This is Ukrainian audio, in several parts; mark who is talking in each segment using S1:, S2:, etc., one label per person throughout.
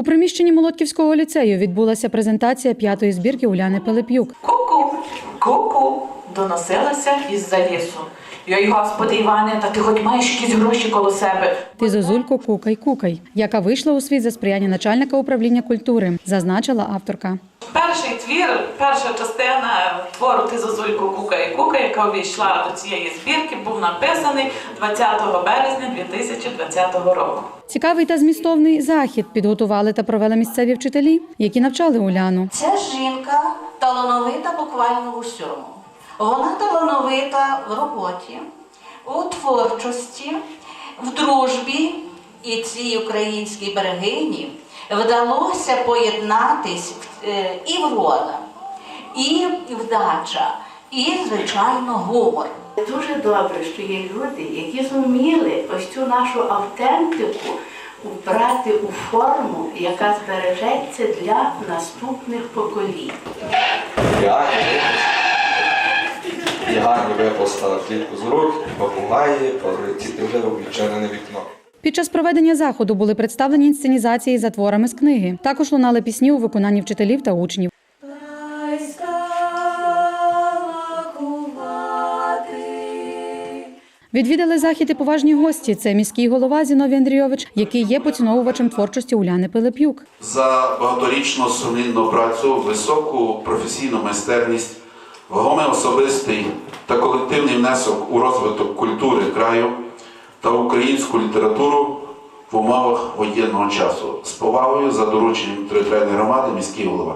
S1: У приміщенні Молотківського ліцею відбулася презентація п'ятої збірки Уляни Пилип'юк.
S2: Ку-ку, ку-ку, доносилася із завісу. Йой, господи Іване, та ти хоч маєш якісь гроші коло себе.
S1: Ти зозулько кукай кукай, яка вийшла у світ за сприяння начальника управління культури, зазначила авторка.
S2: Твір, перша частина твору Ти Кука і Кука, яка увійшла до цієї збірки, був написаний 20 березня 2020 року.
S1: Цікавий та змістовний захід підготували та провели місцеві вчителі, які навчали Уляну.
S3: Ця жінка талановита буквально в усьому. Вона талановита в роботі, у творчості, в дружбі. І цій українській берегині вдалося поєднатись е, і врода, і вдача, і, звичайно, гумор.
S4: Дуже добре, що є люди, які зуміли ось цю нашу автентику вбрати у форму, яка збережеться для наступних поколінь.
S5: І випуск. Випустила клітку з рук, попугаї, полетіли в відчинене вікно.
S1: Під час проведення заходу були представлені інсценізації за творами з книги. Також лунали пісні у виконанні вчителів та учнів. Відвідали захід і поважні гості. Це міський голова Зіновій Андрійович, який є поціновувачем творчості Уляни Пилип'юк.
S6: за багаторічну сумлінну працю, високу професійну майстерність, вагомий особистий та колективний внесок у розвиток культури краю та українську літературу в умовах воєнного часу. З повагою за дорученням територіальної громади міський голова.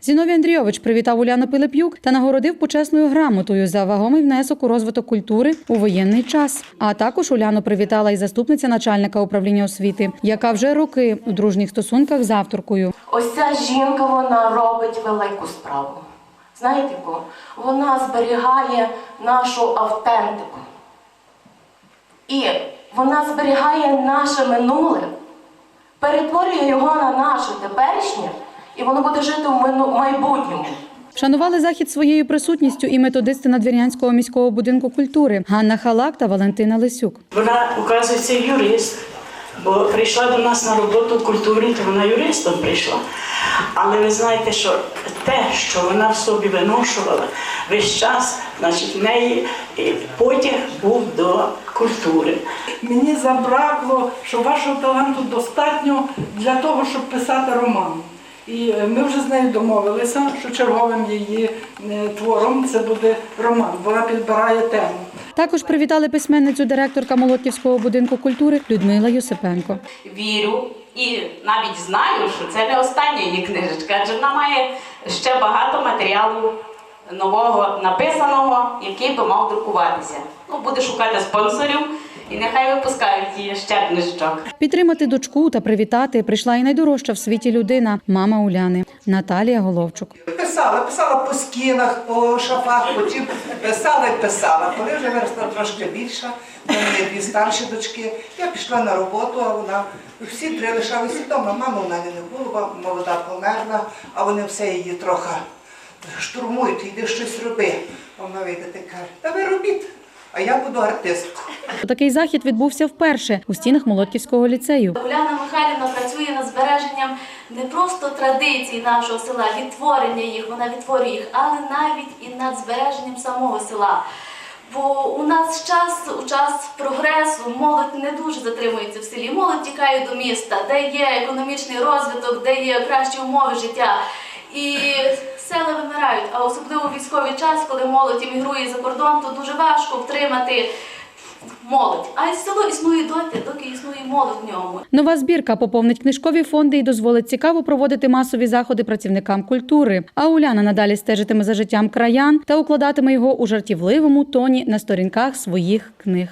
S1: Зіновій Андрійович привітав Уляну Пилип'юк та нагородив почесною грамотою за вагомий внесок у розвиток культури у воєнний час. А також Уляну привітала і заступниця начальника управління освіти, яка вже роки у дружніх стосунках з авторкою.
S7: Ось ця жінка вона робить велику справу. Знаєте, яку? вона зберігає нашу автентику. І вона зберігає наше минуле, перетворює його на наше теперішнє, і воно буде жити в майбутньому.
S1: Шанували захід своєю присутністю і методисти Надвірнянського міського будинку культури Ганна Халак та Валентина Лисюк.
S8: Вона, оказується, юрист, бо прийшла до нас на роботу в то вона юристом прийшла. Але ви знаєте, що те, що вона в собі виношувала весь час, значить, в неї е, потяг був до культури.
S9: Мені забракло, що вашого таланту достатньо для того, щоб писати роман. І е, ми вже з нею домовилися, що черговим її е, твором це буде роман. Вона підбирає тему.
S1: Також привітали письменницю директорка Молотківського будинку культури Людмила Юсипенко.
S2: Вірю і навіть знаю, що це не остання її книжечка, адже вона має ще багато матеріалу нового написаного, який би мав друкуватися. Ну, буде шукати спонсорів і нехай випускають її ще книжечок.
S1: Підтримати дочку та привітати прийшла і найдорожча в світі людина, мама Уляни Наталія Головчук.
S10: Писала, писала по скінах, по шафах, потім писала і писала. Коли вже виросла трошки більша, в мене дві старші дочки. Я пішла на роботу, а вона всі три лишалися вдома. Мами в мене не було, бо молода померла, а вони все її трохи штурмують, йди щось роби. А вона вийде каже, та ви робіть, а я буду артисткою.
S1: Такий захід відбувся вперше у стінах Молотківського ліцею.
S7: Уляна Михайлівна працює над збереженням не просто традицій нашого села, відтворення їх, вона відтворює їх, але навіть і над збереженням самого села. Бо у нас час, у час прогресу молодь не дуже затримується в селі. Молодь тікає до міста, де є економічний розвиток, де є кращі умови життя. І села вимирають, а особливо в військовий час, коли молодь емігрує за кордон, то дуже важко втримати молодь. А село існує доти, доки існує молодь в ньому.
S1: Нова збірка поповнить книжкові фонди і дозволить цікаво проводити масові заходи працівникам культури. А Уляна надалі стежитиме за життям краян та укладатиме його у жартівливому тоні на сторінках своїх книг.